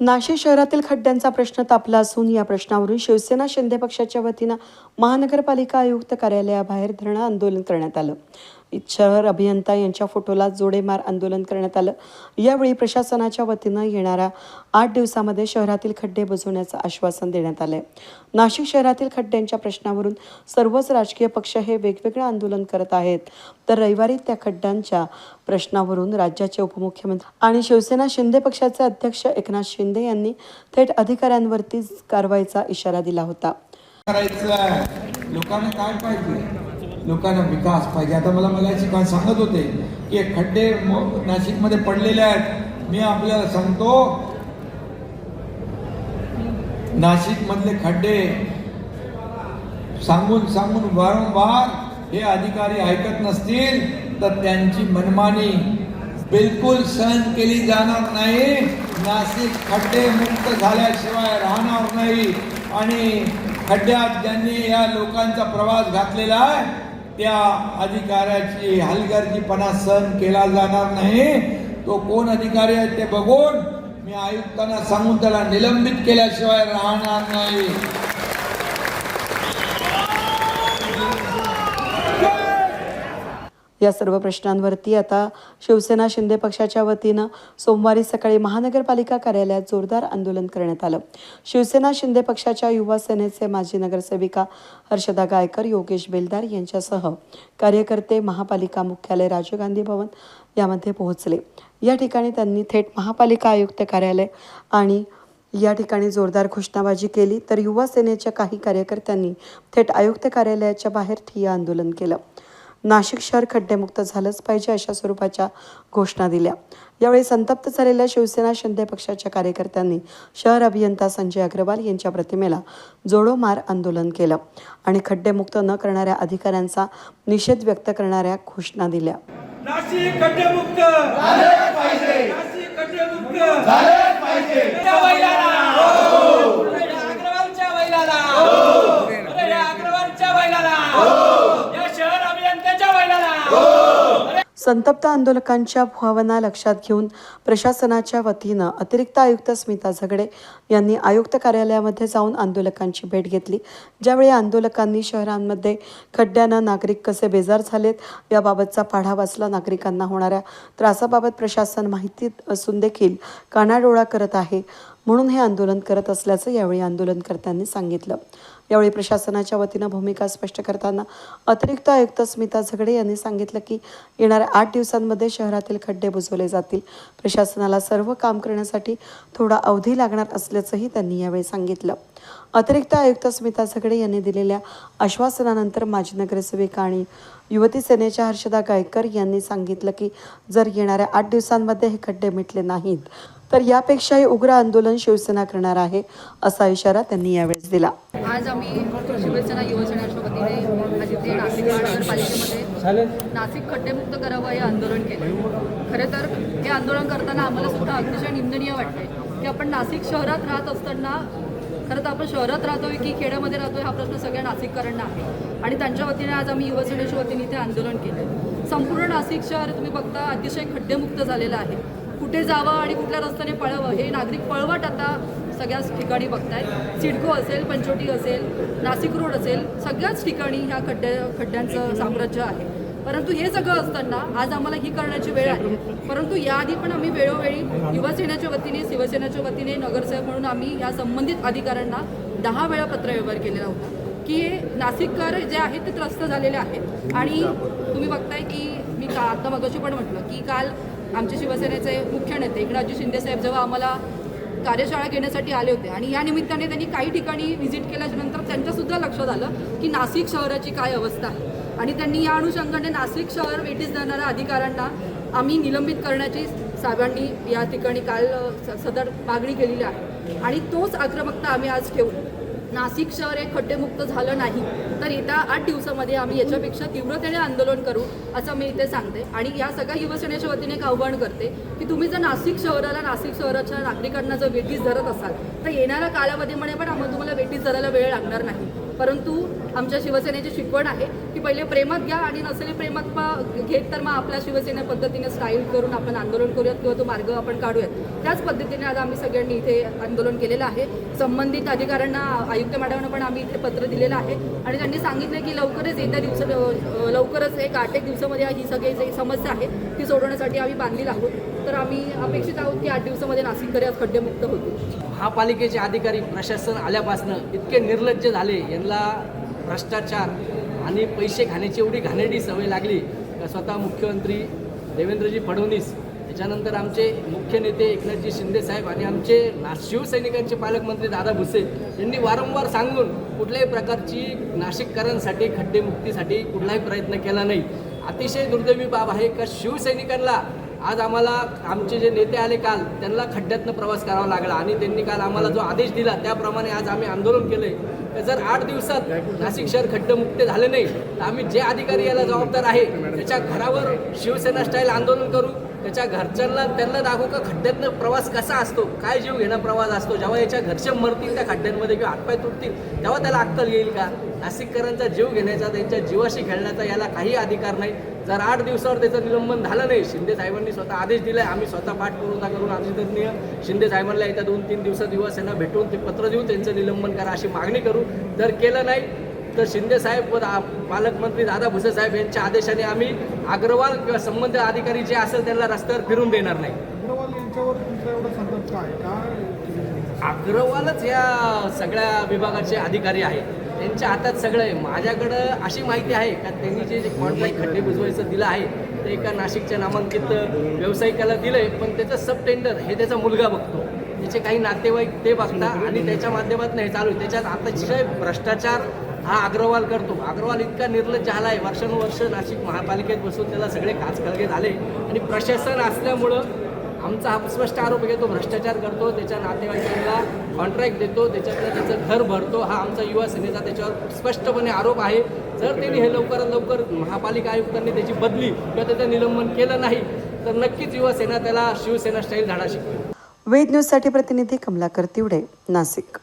नाशिक शहरातील खड्ड्यांचा प्रश्न तापला असून या प्रश्नावरून शिवसेना शिंदे पक्षाच्या वतीनं महानगरपालिका आयुक्त कार्यालयाबाहेर धरणं आंदोलन करण्यात आलं. शहर अभियंता यांच्या फोटोला जोडेमार आंदोलन करण्यात आलं. यावेळी प्रशासनाच्या वतीनं येणाऱ्या आठ दिवसामध्ये शहरातील खड्डे बुजवण्याचं आश्वासन देण्यात आलंय. नाशिक शहरातील खड्ड्यांच्या प्रश्नावरून सर्वच राजकीय पक्ष हे वेगवेगळं आंदोलन करत आहेत. तर रविवारी त्या खड्ड्यांच्या प्रश्नावरून राज्याचे उपमुख्यमंत्री आणि शिवसेना शिंदे पक्षाचे अध्यक्ष एकनाथ शिंदे यांनी थेट अधिकाऱ्यांवरती कारवाईचा इशारा दिला होता. लोकांना काय पाहिजे? लोकांना विकास पाहिजे. आता मला मगाशी काय सांगत होते की खड्डे नाशिकमध्ये पडलेले आहेत. मी आपल्याला सांगतो नाशिकमधले खड्डे सांगून सांगून वारंवार हे अधिकारी ऐकत नसतील तर त्यांची मनमानी बिलकुल सहन केली जाणार नाही. नाशिक खड्डे मुक्त झाल्याशिवाय राहणार नाही. आणि खड्ड्यात ज्यांनी या लोकांचा प्रवास घातलेला आहे त्या अधिकाऱ्याची हलगर्जीपणा सहन केला जाणार नाही. तो कोण अधिकारी आहे ते बघून मी आयुक्तांना सांगून त्याला निलंबित केल्याशिवाय राहणार नाही. या सर्व प्रश्नांवरती आता शिवसेना शिंदे पक्षाच्या वतीनं सोमवारी सकाळी महानगरपालिका कार्यालयात जोरदार आंदोलन करण्यात आलं. शिवसेना शिंदे पक्षाच्या युवा सेनेचे माजी नगरसेविका हर्षदा गायकर योगेश बेलदार यांच्यासह कार्यकर्ते महापालिका मुख्यालय राजीव गांधी भवन यामध्ये पोहोचले. या ठिकाणी त्यांनी थेट महापालिका आयुक्त कार्यालय आणि या ठिकाणी जोरदार घोषणाबाजी केली तर युवा सेनेच्या काही कार्यकर्त्यांनी थेट आयुक्त कार्यालयाच्या बाहेर ठिय्या आंदोलन केलं. नाशिक शहर खड्डेमुक्त झालंच पाहिजे अशा स्वरूपाच्या घोषणा दिल्या. यावेळी संतप्त झालेल्या शिवसेना शिंदे पक्षाच्या कार्यकर्त्यांनी शहर अभियंता संजय अग्रवाल यांच्या प्रतिमेला जोडोमार आंदोलन केलं आणि खड्डेमुक्त न करणाऱ्या अधिकाऱ्यांचा निषेध व्यक्त करणाऱ्या घोषणा दिल्या. नाशिक खड्डेमुक्त! पाहिजे. नाशिक खड्डेमुक्त! झाले पाहिजे. संतप्त आंदोलकांच्या भावना लक्षात घेऊन प्रशासनाच्या वतीनं अतिरिक्त आयुक्त स्मिता झगडे यांनी आयुक्त कार्यालयामध्ये जाऊन आंदोलकांची भेट घेतली. ज्यावेळी आंदोलकांनी शहरांमध्ये खड्ड्यानं नागरिक कसे बेजार झालेत याबाबतचा पाढा वाचला नागरिकांना होणाऱ्या त्रासाबाबत प्रशासन माहिती असून देखील कानाडोळा करत आहे म्हणून हे आंदोलन करत असल्याचं यावेळी आंदोलनकर्त्यांनी सांगितलं. यावेळी प्रशासनाच्या वतीनं भूमिका स्पष्ट करताना अतिरिक्त आयुक्त स्मिता झगडे यांनी सांगितलं की येणाऱ्या आठ दिवसांमध्ये शहरातील खड्डे बुजवले जातील. प्रशासनाला सर्व काम करण्यासाठी थोडा अवधी लागणार असल्याचंही त्यांनी यावेळी सांगितलं. अतिरिक्त आयुक्त स्मिता झगडे यांनी दिलेल्या आश्वासनानंतर माजी नगरसेविका आणि युवती सेनेच्या हर्षदा गायकर यांनी सांगितलं की जर येणाऱ्या आठ दिवसांमध्ये हे खड्डे मिटले नाहीत तर यापेक्षाही उग्र आंदोलन शिवसेना करणार आहे असा इशारा त्यांनी यावेळेस दिला. आज आम्ही शिवसेना युवसेनेच्या वतीने आज इथे नाशिक महानगरपालिकेमध्ये नाशिक खड्डेमुक्त करावं हे आंदोलन केलं. खरं तर हे आंदोलन करताना आम्हाला सुद्धा अतिशय निंदनीय वाटते की आपण नाशिक शहरात राहत असताना खरं तर आपण शहरात राहतोय की खेड्यामध्ये राहतोय हा प्रश्न सगळ्या नाशिककरांना आहे. आणि त्यांच्या वतीने आज आम्ही युवसेनेच्या वतीने इथे आंदोलन केलं. संपूर्ण नाशिक शहर तुम्ही बघता अतिशय खड्डेमुक्त झालेलं आहे. कुठे जावं आणि कुठल्या रस्त्याने पळावं हे नागरिक पळवट आता सगळ्याच ठिकाणी बघतायत. सिडको असेल पंचोटी असेल नाशिक रोड असेल सगळ्याच ठिकाणी ह्या खड्ड्या खड्ड्यांचं साम्राज्य आहे. परंतु हे सगळं असताना आज आम्हाला ही करण्याची वेळ आहे. परंतु याआधी पण आम्ही वेळोवेळी युवासेनेच्या वतीने शिवसेनेच्या वतीने नगरसेवक म्हणून आम्ही या संबंधित अधिकाऱ्यांना दहा वेळा पत्रव्यवहार केलेला होता. की नाशिककर जे आहेत ते त्रस्त झालेले आहेत. आणि तुम्ही बघताय की मी का आता मगाशी पण म्हटलं की काल आमचे शिवसेनेचे मुख्य नेते एकनाथजी शिंदे साहेब जेव्हा आम्हाला कार्यशाळा घेण्यासाठी आले होते आणि या निमित्ताने त्यांनी काही ठिकाणी व्हिजिट केल्याच्यानंतर त्यांच्यासुद्धा लक्षात आलं की नाशिक शहराची काय अवस्था आहे. आणि त्यांनी या अनुषंगाने नाशिक शहर वेटीस जाणाऱ्या अधिकाऱ्यांना आम्ही निलंबित करण्याची साहेबांनी या ठिकाणी काल स- सदर मागणी केलेली आहे. आणि तोच आक्रमकता आम्ही आज ठेवू. नाशिक शहर हे खड्डेमुक्त झालं नाही तर येत्या आठ दिवसामध्ये आम्ही याच्यापेक्षा तीव्रतेने आंदोलन करू असं मी इथे सांगते. आणि या सगळ्या युवसेनेच्या वतीने एक आव्हान करते की तुम्ही जर नाशिक शहराला नाशिक शहराच्या नागरिकांना जर वेटीस धरत असाल तर येणाऱ्या कालावधीमध्ये पण आम्हाला तुम्हाला वेटीस धरायला वेळ लागणार नाही. परंतु आमच्या शिवसेनेची शिकवण आहे की पहिले प्रेमात घ्या आणि नसेल प्रेमात घेत तर मग आपल्या शिवसेने पद्धतीने स्टाईल करून आपण आंदोलन करूयात किंवा तो मार्ग आपण काढूयात. त्याच पद्धतीने आज आम्ही सगळ्यांनी इथे आंदोलन केलेलं आहे. संबंधित अधिकाऱ्यांना आयुक्त मॅडमना पण आम्ही इथे पत्र दिलेलं आहे. आणि त्यांनी सांगितलं की लवकरच येत्या दिवस लवकरच एक आठ एक दिवसामध्ये ही सगळी जी समस्या आहे ती सोडवण्यासाठी आम्ही बांधील आहोत. तर आम्ही अपेक्षित आहोत की आठ दिवसामध्ये नाशिककरे आज खड्डेमुक्त होतील. महापालिकेचे अधिकारी प्रशासन आल्यापासनं इतके निर्लज्ज झाले यांना भ्रष्टाचार आणि पैसे खाण्याची एवढी घाणेरडी सवय लागली का स्वतः मुख्यमंत्री देवेंद्रजी फडणवीस त्याच्यानंतर आमचे मुख्य नेते एकनाथजी शिंदे साहेब आणि आमचे ना शिवसैनिकांचे पालकमंत्री दादा भुसे यांनी वारंवार सांगून कुठल्याही प्रकारची नाशिककरांसाठी खड्डेमुक्तीसाठी कुठलाही प्रयत्न केला नाही. अतिशय दुर्दैवी बाब आहे का शिवसैनिकांना आज आम्हाला आमचे जे नेते आले काल त्यांना खड्ड्यातनं प्रवास करावा लागला आणि त्यांनी काल आम्हाला जो आदेश दिला त्याप्रमाणे आज आम्ही आंदोलन केलंय. आहे जर आठ दिवसात नाशिक शहर खड्डमुक्त झाले नाही तर आम्ही जे अधिकारी याला जबाबदार आहे त्याच्या घरावर शिवसेना स्टाईल आंदोलन करू त्याच्या घरच्यांना त्यांना दाखवू का खड्ड्यातनं प्रवास कसा असतो? काय जीव घेणं प्रवास असतो? जेव्हा याच्या घरचे मरतील त्या खड्ड्यांमध्ये किंवा हातपाय तुटतील तेव्हा त्याला अक्कल येईल का? नाशिककरांचा जीव घेण्याचा त्यांच्या जीवाशी खेळण्याचा याला काही अधिकार नाही. जर आठ दिवसावर त्याचं निलंबन झालं नाही शिंदे साहेबांनी स्वतः आदेश दिलाय आम्ही स्वतः पाठ करून आदरणीय शिंदे साहेबांना येत्या दोन तीन दिवसात युवासेना भेटून ते पत्र देऊन त्यांचं निलंबन करा अशी मागणी करू. जर केलं नाही तर शिंदे साहेब व पालकमंत्री दादा भुसे साहेब यांच्या आदेशाने आम्ही अग्रवाल किंवा संबंधित अधिकारी जे असेल त्यांना रस्त्यावर फिरून देणार नाही. अग्रवालच या सगळ्या विभागाचे अधिकारी आहेत. त्यांच्या हातात सगळं आहे. माझ्याकडं अशी माहिती आहे का त्यांनी जे कॉन्ट्रॅक्ट खड्डे बुजवायचं दिलं आहे ते एका नाशिकच्या नामांकित व्यावसायिकाला दिलं आहे पण त्याचं सब टेंडर हे त्याचा मुलगा बघतो. त्याचे काही नातेवाईक ते बघतात आणि त्याच्या माध्यमातून हे चालू आहे. त्याच्यात अतिशय भ्रष्टाचार हा अग्रवाल करतो. अग्रवाल इतका निर्लज्ज झाला आहे वर्षानुवर्ष नाशिक महापालिकेत बसून त्याला सगळे काचकळगे झाले. आणि प्रशासन असल्यामुळं आमचा हा स्पष्ट आरोप आहे तो भ्रष्टाचार करतो. त्याच्या नातेवाईकांना कॉन्ट्रॅक्ट देतो. त्याच्यातनं त्याचं घर भरतो. हा आमचा युवा सेनेचा त्याच्यावर स्पष्टपणे आरोप आहे. जर त्यांनी हे लवकरात लवकर महापालिका आयुक्तांनी त्याची बदली किंवा त्याचं निलंबन केलं नाही तर नक्कीच युवा सेना त्याला शिवसेना स्टाईल धाडा शिकवेल. वेद न्यूजसाठी प्रतिनिधी कमलाकर तिवडे नाशिक.